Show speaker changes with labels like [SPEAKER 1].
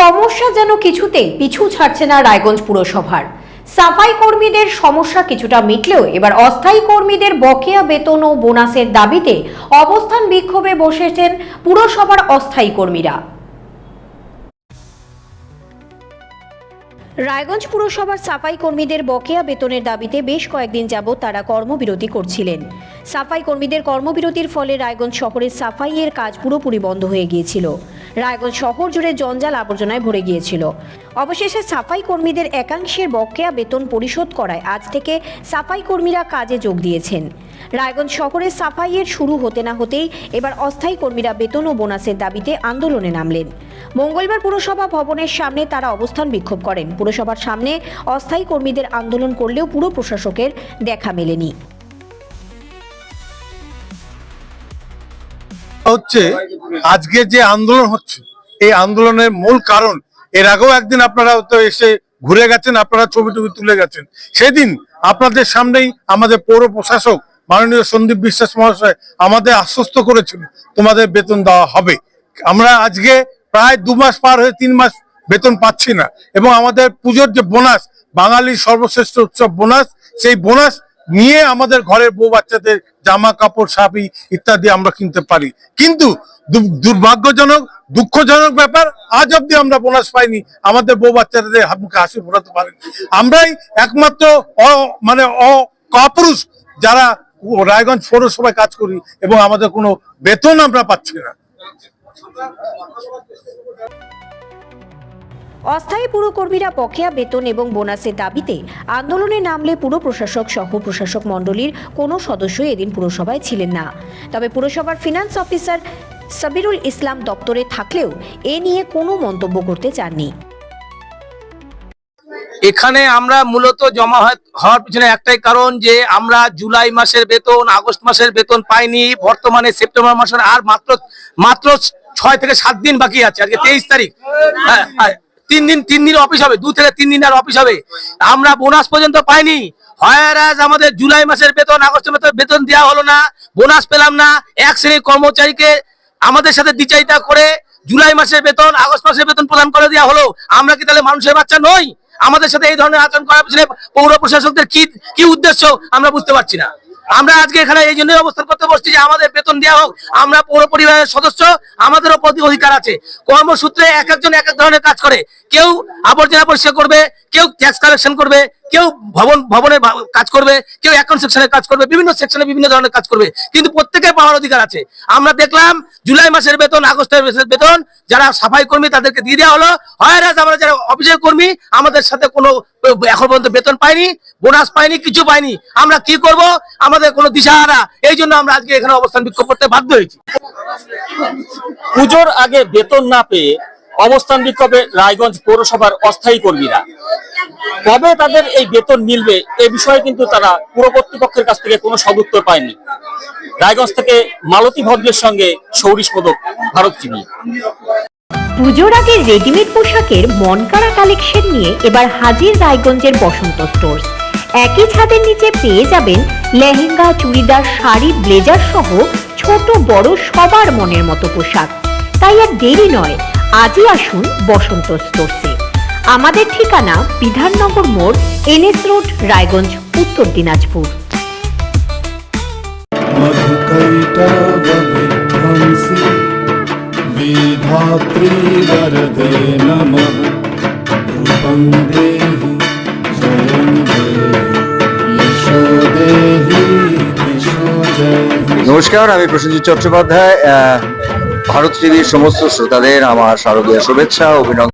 [SPEAKER 1] সমস্যা যেন কিছুতেই পিছু ছাড়ছে না রায়গঞ্জ পুরসভার। সাফাই কর্মীদের সমস্যা কিছুটা মিটলেও এবার অস্থায়ী কর্মীদের বকেয়া বেতন ও বোনাসের দাবিতে অবস্থান বিক্ষোভে বসেছেন পুরসভার অস্থায়ী কর্মীরা। রায়গঞ্জ পুরসভার সাফাই কর্মীদের বকেয়া বেতনের দাবিতে বেশ কয়েকদিন যাবৎ তারা কর্মবিরতি করছিলেন। সাফাই কর্মীদের কর্মবিরতির ফলে রায়গঞ্জ শহরের সাফাইয়ের কাজ পুরোপুরি বন্ধ হয়ে গিয়েছিল। রায়গঞ্জ শহর জুড়ে জঞ্জাল আবর্জনায় ভরে গিয়েছিল। অবশেষে সাফাই কর্মীদের একাংশের বকেয়া বেতন পরিশোধ করায় আজ থেকে সাফাই কর্মীরা কাজে যোগ দিয়েছেন। রায়গঞ্জ শহরের সাফাইয়ের শুরু হতে না হতেই এবার অস্থায়ী কর্মীরা বেতন ও বোনাসের দাবিতে আন্দোলনে নামলেন। মঙ্গলবার পুরসভা ভবনের সামনে তারা অবস্থান বিক্ষোভ করেন। পুরসভার সামনে অস্থায়ী কর্মীদের আন্দোলন করলেও পুরো প্রশাসকের দেখা মেলেনি।
[SPEAKER 2] হচ্ছে, আজকে যে আন্দোলন হচ্ছে, এই আন্দোলনের মূল কারণ, এর আগেও একদিন আপনারা তো এসে ঘুরে গেছেন, আপনারা ছবি টবি তুলে গেছেন। সেদিন আপনাদের সামনেই আমাদের পৌর প্রশাসক মাননীয় সন্দীপ বিশ্বাস মহাশয় আমাদের আশ্বস্ত করেছিল তোমাদের বেতন দেওয়া হবে। আমরা আজকে প্রায় দু মাস পার হয়ে তিন মাস বেতন পাচ্ছি না। এবং আমাদের পুজোর যে বোনাস, বাঙালির সর্বশ্রেষ্ঠ উৎসব বোনাস, সেই বোনাস নিয়ে আমাদের ঘরের বউ বাচ্চাদের জামা কাপড় সাবি ইত্যাদি আমরা কিনতে পারি। কিন্তু দুর্ভাগ্যজনক, দুঃখজনক ব্যাপার, আজ অব্দি আমরা বোনাস পাইনি। আমাদের বউ বাচ্চাদের মুখে হাসি ফোটাতে পারেনি। আমরাই একমাত্র অ- মানে অ যারা রায়গঞ্জ পৌরসভায় কাজ করি এবং আমাদের কোনো বেতন আমরা পাচ্ছি না।
[SPEAKER 1] অস্থায়ী পুরকর্মীরা বকেয়া বেতন এবং বোনাসের দাবিতে আন্দোলনে নামলে পুর প্রশাসক সহ প্রশাসক মণ্ডলীর কোনো সদস্য এদিন পুরসভায় ছিলেন না। তবে পুরসভার ফিনান্স অফিসার সাবিরুল ইসলাম দপ্তরে থাকলেও এ নিয়ে কোনো মন্তব্য করতে চাননি।
[SPEAKER 3] এখানে আমরা মূলত জমা হওয়ার পিছনে একটাই কারণ যে আমরা জুলাই মাসের বেতন আগস্ট মাসের বেতন পাইনি। বর্তমানে সেপ্টেম্বর মাসের আর মাত্র মাত্র ছয় থেকে সাত দিন বাকি আছে। আজকে তেইশ তারিখ। হ্যাঁ, হ্যাঁ, তিন দিন তিন দিন অফিস হবে, দু থেকে তিন দিন আর অফিস হবে। আমরা বোনাস পর্যন্ত পাইনি। হয়ারাজ আমাদের জুলাই মাসের বেতন, আগস্টের বেতন বেতন দেওয়া হলো না বোনাস পেলাম না। এক শ্রেণির কর্মচারীকে আমাদের সাথে দ্বিচারিতা করে জুলাই মাসের বেতন, আগস্ট মাসের বেতন প্রদান করে দেওয়া হলো। আমরা কি তাহলে মানুষের বাচ্চা নই? আমাদের সাথে এই ধরনের আচরণ করার পিছনে পৌর প্রশাসকদের কি কি উদ্দেশ্য? আমরা বুঝতে পারছি না। আমরা আজকে এখানে এই জন্যই অবস্থান করতে বসছি যে আমাদের বেতন দেওয়া হোক, আমরা পৌর পরিবারের সদস্য, আমাদেরও প্রতি অধিকার আছে। কর্মসূত্রে এক একজন এক এক ধরনের কাজ করে। কেউ আবর্জনা পরিষ্কার করবে, কেউ ক্যাশ কালেকশন করবে কেউ ভবন, ভবনের কাজ করবে, কেউ অ্যাকাউন্ট সেকশনের কাজ করবে, বিভিন্ন সেকশনে বিভিন্ন ধরনের কাজ করবে, কিন্তু প্রত্যেকের পাওয়ার অধিকার আছে। আমরা দেখলাম জুলাই মাসের বেতন, আগস্টের মাসের বেতন, যারা সাফাই কর্মী তাদেরকে দিয়ে দেওয়া হলো। হয়রাজ আমরা যারা অফিসের কর্মী, আমাদের সাথে কোনো, এখন পর্যন্ত বেতন পাইনি, বোনাস পাইনি, কিছু পাইনি। আমরা কি করব? আমাদের কোনো দিশাহারা এই জন্য আমরা আজকে এখানে অবস্থান বিক্ষোভ করতে বাধ্য হয়েছি।
[SPEAKER 4] পুজোর আগে বেতন না পেয়ে অবস্থান বিক্ষোভে রায়গঞ্জ পৌরসভার অস্থায়ী কর্মীরা কবে তাদের এই বেতন মিলবে এ বিষয়ে কিন্তু তারা পুর কর্তৃপক্ষের কাছ থেকে কোনো সদুত্তর পায়নি। রায়গঞ্জ থেকে মালতী ভদ্রের সঙ্গে সৌরিশ পদক ভারত টিভি।
[SPEAKER 1] পুজোর আগে রেডিমেড পোশাকের মনকাড়া কালেকশন নিয়ে এবার হাজির রায়গঞ্জের বসন্ত স্টোর্স একই ছাদের নিচে পেয়ে যাবেন লেহেঙ্গা, চুড়িদার, শাড়ি, ব্লেজার সহ ছোট বড় সবার মনের মতো পোশাক। তাই আর দেরি নয়, আজই আসুন বসন্ত স্টোর্সে আমাদের ঠিকানা বিধাননগর মোড় এনএস রোড রায়গঞ্জ উত্তর দিনাজপুর
[SPEAKER 5] मधुकैटवविध्वंसि विधात्री वरदे नमः रूपं देहि जयं देहि यशो देहि यशो देहि
[SPEAKER 6] নমস্কার আমি প্রসেনজিৎ চট্টোপাধ্যায় আহ, ভারত টিভির সমস্ত শ্রোতাদের আমার শারদীয় শুভেচ্ছা ও অভিনন্দন